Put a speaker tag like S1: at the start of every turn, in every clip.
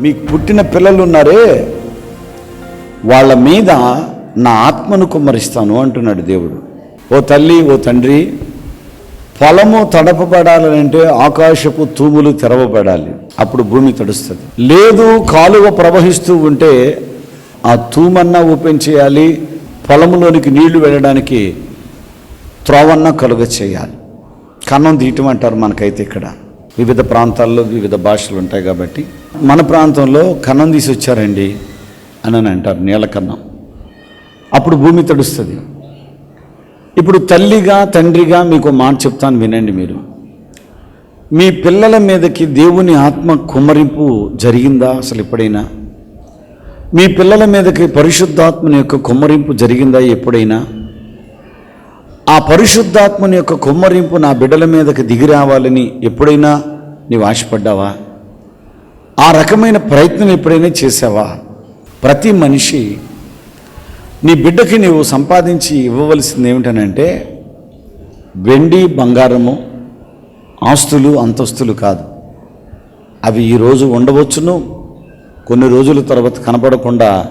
S1: మీకు పుట్టిన పిల్లలు ఉన్నారే వాళ్ళ మీద నా ఆత్మను కుమ్మరిస్తాను అంటున్నాడు దేవుడు. ఓ తల్లి ఓ తండ్రి పొలము తడపబడాలంటే ఆకాశపు తూములు తెరవబడాలి. అప్పుడు భూమి తడుస్తుంది. లేదు కాలువ ప్రవహిస్తూ ఉంటే ఆ తూమన్నా ఓపెన్ చేయాలి పొలంలోనికి నీళ్ళు వెళ్ళడానికి త్రోవన్నా కలుగ చేయాలి. కన్నం తీయటం అంటారు మనకైతే ఇక్కడ. వివిధ ప్రాంతాల్లో వివిధ భాషలు ఉంటాయి కాబట్టి మన ప్రాంతంలో కన్నం తీసి వచ్చారండి అని అని అంటారు నీళ్ళ కన్నం. అప్పుడు భూమి తడుస్తుంది. ఇప్పుడు తల్లిగా తండ్రిగా మీకు మాట చెప్తాను వినండి మీరు. మీ పిల్లల మీదకి దేవుని ఆత్మ కుమ్మరింపు జరిగిందా అసలు ఎప్పుడైనా? మీ పిల్లల మీదకి పరిశుద్ధాత్మని యొక్క కుమ్మరింపు జరిగిందా ఎప్పుడైనా? ఆ పరిశుద్ధాత్మని యొక్క కుమ్మరింపు నా బిడ్డల మీదకి దిగి రావాలని ఎప్పుడైనా నీవు ఆశపడ్డావా? ఆ రకమైన ప్రయత్నం ఎప్పుడైనా చేసావా? ప్రతి మనిషి నీ బిడ్డకి నీవు సంపాదించి ఇవ్వవలసింది ఏమిటనంటే వెండి బంగారము ఆస్తులు అంతస్తులు కాదు. అవి ఈరోజు ఉండవచ్చును కొన్ని రోజుల తర్వాత కనపడకుండా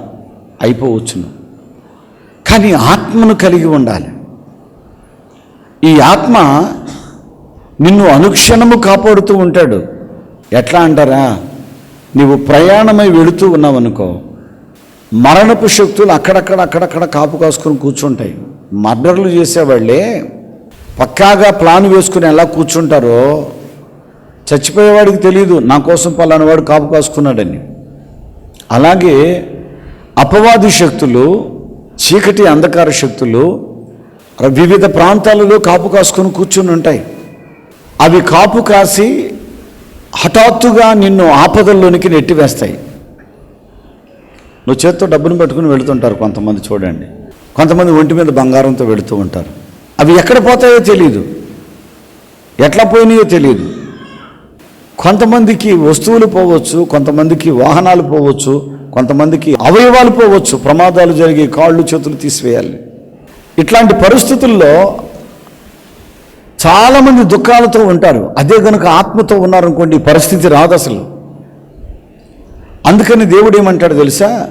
S1: అయిపోవచ్చును. కానీ ఆత్మను కలిగి ఉండాలి. ఈ ఆత్మ నిన్ను అనుక్షణము కాపాడుతూ ఉంటాడు. ఎట్లా అంటారా? నీవు ప్రయాణమై వెళుతూ ఉన్నావనుకో మరణపు శక్తులు అక్కడక్కడ అక్కడక్కడ కాపు కాసుకొని కూర్చుంటాయి. మర్డర్లు చేసేవాళ్ళే పక్కాగా ప్లాన్ వేసుకుని ఎలా కూర్చుంటారో చచ్చిపోయేవాడికి తెలియదు నా కోసం పలానా వాడు కాపు కాసుకున్నాడని. అలాగే అపవాది శక్తులు చీకటి అంధకార శక్తులు వివిధ ప్రాంతాలలో కాపు కాసుకొని కూర్చుని ఉంటాయి. అవి కాపు కాసి హఠాత్తుగా నిన్ను ఆపదల్లోనికి నెట్టివేస్తాయి. నువ్వు చేత్తో డబ్బును పట్టుకుని వెళుతుంటారు కొంతమంది చూడండి. కొంతమంది ఒంటి మీద బంగారంతో వెళుతూ ఉంటారు. అవి ఎక్కడ పోతాయో తెలియదు ఎట్లా పోయినాయో తెలియదు కొంతమందికి వస్తువులు పోవచ్చు కొంతమందికి వాహనాలు పోవచ్చు కొంతమందికి అవయవాలు పోవచ్చు ప్రమాదాలు జరిగి కాళ్ళు చేతులు తీసివేయాలి. ఇట్లాంటి పరిస్థితుల్లో చాలామంది దుఃఖాలతో ఉంటారు. అదే కనుక ఆత్మతో ఉన్నారనుకోండి పరిస్థితి రాదు అసలు. అందుకని దేవుడు ఏమంటాడు తెలుసా?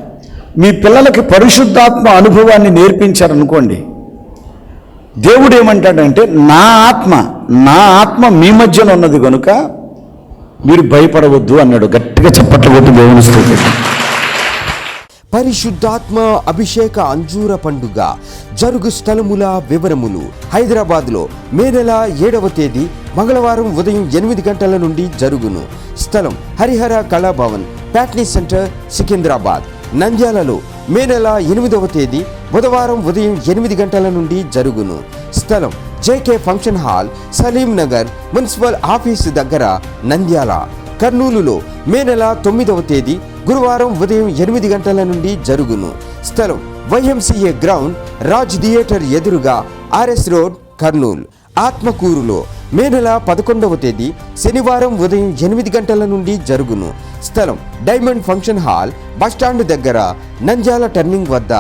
S1: మీ పిల్లలకి పరిశుద్ధాత్మ అనుభవాన్ని నేర్పించారనుకోండి. దేవుడు ఏమంటాడంటే నా ఆత్మ నా ఆత్మ మీ మధ్యన ఉన్నది కనుక మీరు భయపడవద్దు అన్నాడు. గట్టిగా చప్పట్లు కొట్టి దేవుని స్థితి
S2: పరిశుద్ధాత్మ అభిషేక అంజూర పండుగ జరుగు స్థలముల వివరములు. హైదరాబాద్లో మే నెల ఏడవ తేదీ మంగళవారం ఉదయం ఎనిమిది గంటల నుండి జరుగును. స్థలం హరిహర కళాభవన్ ప్యాట్నీ సెంటర్ సికింద్రాబాద్. నంద్యాలలో మే నెల ఎనిమిదవ తేదీ బుధవారం ఉదయం ఎనిమిది గంటల నుండి జరుగును. స్థలం JK function hall Salim Nagar municipal office దగ్గర నంద్యాల. కర్నూలులో మే నెల తొమ్మిదవ తేదీ గురువారం ఉదయం ఎనిమిది గంటల నుండి జరుగును. స్థలం వైఎంసీఏ గ్రౌండ్ రాజ్ థియేటర్ ఎదురుగా ఆర్ఎస్ రోడ్ కర్నూలు. ఆత్మకూరులో మే నెల పదకొండవ తేదీ శనివారం ఉదయం ఎనిమిది గంటల నుండి జరుగును. స్థలం డైమండ్ ఫంక్షన్ హాల్ బస్టాండ్ దగ్గర నంద్యాల టర్నింగ్ వద్ద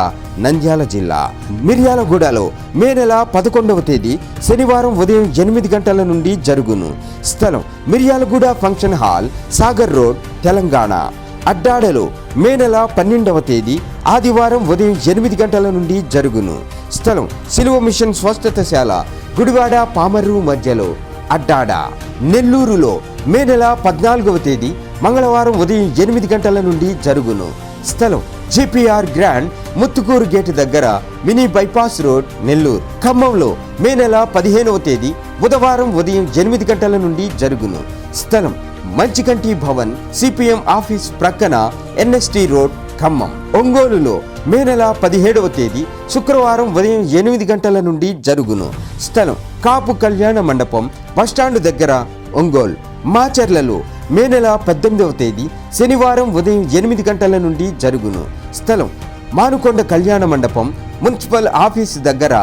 S2: నంద్యాల జిల్లా. మిర్యాలగూడలో మే నెల పదకొండవ తేదీ శనివారం ఉదయం ఎనిమిది గంటల నుండి జరుగును. స్థలం Miryalaguda function hall Sagar road Telangana. అడ్డాడలో May నెల పన్నెండవ తేదీ ఆదివారం ఉదయం ఎనిమిది గంటల నుండి జరుగును. స్థలం సిలువ మిషన్ స్వస్థతశాల గుడివాడ పామర్రు మధ్యలో అడ్డాడ. నెల్లూరులో మే నెల పద్నాలుగవ తేదీ మంగళవారం ఉదయం ఎనిమిది గంటల నుండి జరుగును. స్థలం జిపిఆర్ గ్రాండ్ ముత్తుకూరు గేట్ దగ్గర మినీ బైపాస్ రోడ్ నెల్లూరు. ఖమ్మంలో మే నెల పదిహేనవ తేదీ బుధవారం ఉదయం ఎనిమిది గంటల నుండి జరుగును. స్థలం మంచికంటి భవన్ సిపిఎం ఆఫీస్ ప్రక్కన ఎన్ఎస్టి రోడ్ ఖమ్మం. ఒంగోలులో మే నెల పదిహేడవ తేదీ శుక్రవారం ఉదయం ఎనిమిది గంటల నుండి జరుగును. స్థలం కాపు కళ్యాణ మండపం బస్టాండ్ దగ్గర ఒంగోలు. మాచర్లలో మే నెల పద్దెనిమిదవ తేదీ శనివారం ఉదయం ఎనిమిది గంటల నుండి జరుగును. స్థలం మానుకొండ కళ్యాణ మండపం మున్సిపల్ ఆఫీస్ దగ్గర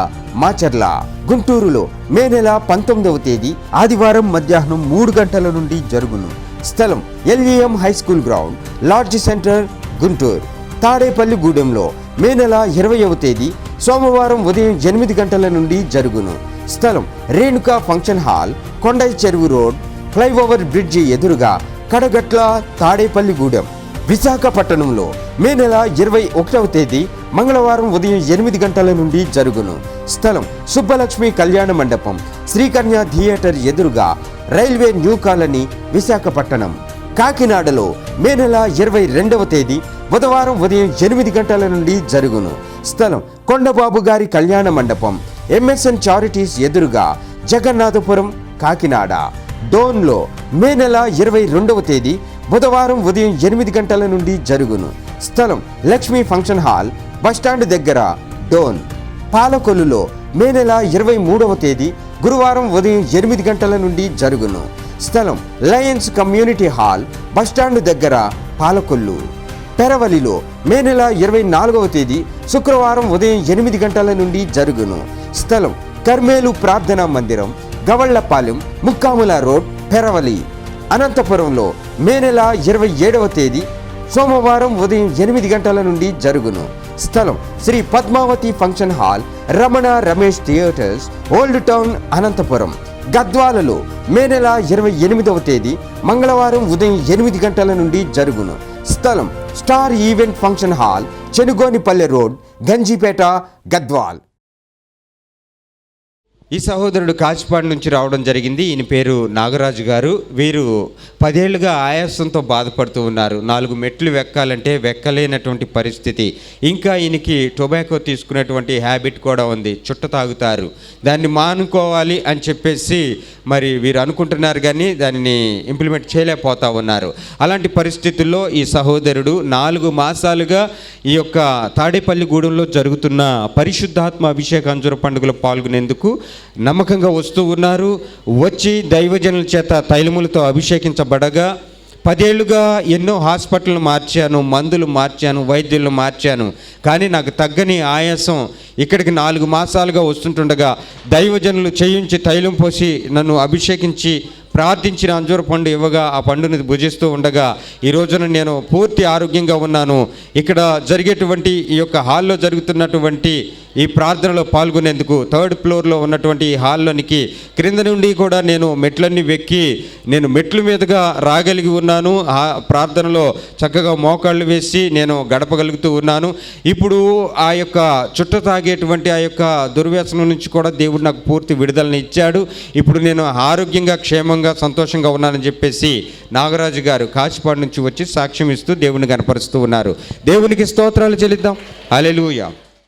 S2: మాచర్ల గుంటూరులో మే నెల పంతొమ్మిదవ తేదీ ఆదివారం మధ్యాహ్నం మూడు గంటల నుండి జరుగును. స్థలం LVM high school ground lodge centre Guntur. తాడేపల్లిగూడెంలో May నెల ఇరవయవ తేదీ సోమవారం ఉదయం ఎనిమిది గంటల నుండి జరుగును. స్థలం రేణుకా ఫంక్షన్ హాల్ కొండై చెరువు రోడ్ ఫ్లైఓవర్ బ్రిడ్జి ఎదురుగా కడగట్ల తాడేపల్లిగూడెం విశాఖపట్టణంలో మే నెల ఇరవై ఒకటవ తేదీ మంగళవారం ఉదయం ఎనిమిది గంటల నుండి జరుగును. స్థలం సుబ్బలక్ష్మి కళ్యాణ మండపం శ్రీకన్య థియేటర్ ఎదురుగా రైల్వే న్యూ కాలనీ విశాఖపట్టణం కాకినాడలో మే నెల ఇరవై రెండవ తేదీ బుధవారం ఉదయం ఎనిమిది గంటల నుండి జరుగును. స్థలం కొండబాబు గారి కళ్యాణ మండపం ఎంఎస్ఎన్ చారిటీస్ ఎదురుగా జగన్నాథపురం కాకినాడ. డోన్లో మే నెల ఇరవై రెండవ తేదీ బుధవారం ఉదయం ఎనిమిది గంటల నుండి జరుగును. స్థలం లక్ష్మీ ఫంక్షన్ హాల్ బస్టాండ్ దగ్గర డోన్. పాలకొల్లులో మే నెల ఇరవై మూడవ తేదీ గురువారం ఉదయం ఎనిమిది గంటల నుండి జరుగును. స్థలం లయన్స్ కమ్యూనిటీ హాల్ బస్టాండ్ దగ్గర పాలకొల్లు. పెరవలిలో మే నెల ఇరవై నాలుగవ తేదీ శుక్రవారం ఉదయం ఎనిమిది గంటల నుండి జరుగును. స్థలం కర్మేలు ప్రార్థనా మందిరం గవళ్ళపాలెం ముక్కాముల రోడ్ పెరవలి. అనంతపురంలో మే నెల ఇరవై ఏడవ తేదీ సోమవారం ఉదయం ఎనిమిది గంటల నుండి జరుగును. స్థలం Sri Padmavathi function hall Ramana Ramesh theatres old town Anantapur. గద్వాలలో May నెల ఇరవై ఎనిమిదవ తేదీ మంగళవారం ఉదయం ఎనిమిది గంటల నుండి జరుగును. స్థలం star event function hall Chenugonipalle road Ganjipeta Gadwal. ఈ సహోదరుడు కాచిపాడు నుంచి రావడం జరిగింది. ఈయన పేరు నాగరాజు గారు. వీరు పదేళ్ళుగా ఆయాసంతో బాధపడుతూ ఉన్నారు. నాలుగు మెట్లు వెక్కాలంటే వెక్కలేనటువంటి పరిస్థితి. ఇంకా ఈయనకి టొబాకో తీసుకునేటువంటి హ్యాబిట్ కూడా ఉంది. చుట్ట తాగుతారు. దాన్ని మానుకోవాలి అని చెప్పేసి మరి వీరు అనుకుంటున్నారు కానీ దానిని ఇంప్లిమెంట్ చేయలేకపోతా ఉన్నారు. అలాంటి పరిస్థితుల్లో ఈ సహోదరుడు నాలుగు మాసాలుగా ఈ యొక్క తాడేపల్లిగూడెంలో జరుగుతున్న పరిశుద్ధాత్మ అభిషేక అంజుర పండుగలో పాల్గొనేందుకు నమ్మకంగా వస్తూ ఉన్నారు. వచ్చి దైవజనుల చేత తైలములతో అభిషేకించబడగా పదేళ్ళుగా ఎన్నో హాస్పిటల్ మార్చాను మందులు మార్చాను వైద్యులు మార్చాను. కానీ నాకు తగ్గని ఆయాసం ఇక్కడికి నాలుగు మాసాలుగా వస్తుంటుండగా దైవజనులు చేయించి తైలం పోసి నన్ను అభిషేకించి ప్రార్థించిన అంజూర పండు ఇవ్వగా ఆ పండుని భుజిస్తూ ఉండగా ఈ రోజున నేను పూర్తి ఆరోగ్యంగా ఉన్నాను. ఇక్కడ జరిగేటువంటి ఈ యొక్క హాల్లో జరుగుతున్నటువంటి ఈ ప్రార్థనలో పాల్గొనేందుకు థర్డ్ ఫ్లోర్లో ఉన్నటువంటి ఈ హాల్లోనికి క్రింద నుండి కూడా నేను మెట్లన్నీ వెక్కి నేను మెట్ల మీదుగా రాగలిగి ఉన్నాను. ఆ ప్రార్థనలో చక్కగా మోకాళ్ళు వేసి నేను గడపగలుగుతూ ఉన్నాను. ఇప్పుడు ఆ యొక్క చుట్ట తాగేటువంటి ఆ యొక్క దుర్వ్యసనం నుంచి కూడా దేవుడు నాకు పూర్తి విడుదలని ఇచ్చాడు. ఇప్పుడు నేను ఆరోగ్యంగా క్షేమంగా సంతోషంగా ఉన్నానని చెప్పేసి నాగరాజు గారు కాచిపాడు నుంచి వచ్చి సాక్ష్యం ఇస్తూ దేవుని కనపరుస్తూ ఉన్నారు. దేవునికి స్తోత్రాలు చెల్లిద్దాం. అలెలుయా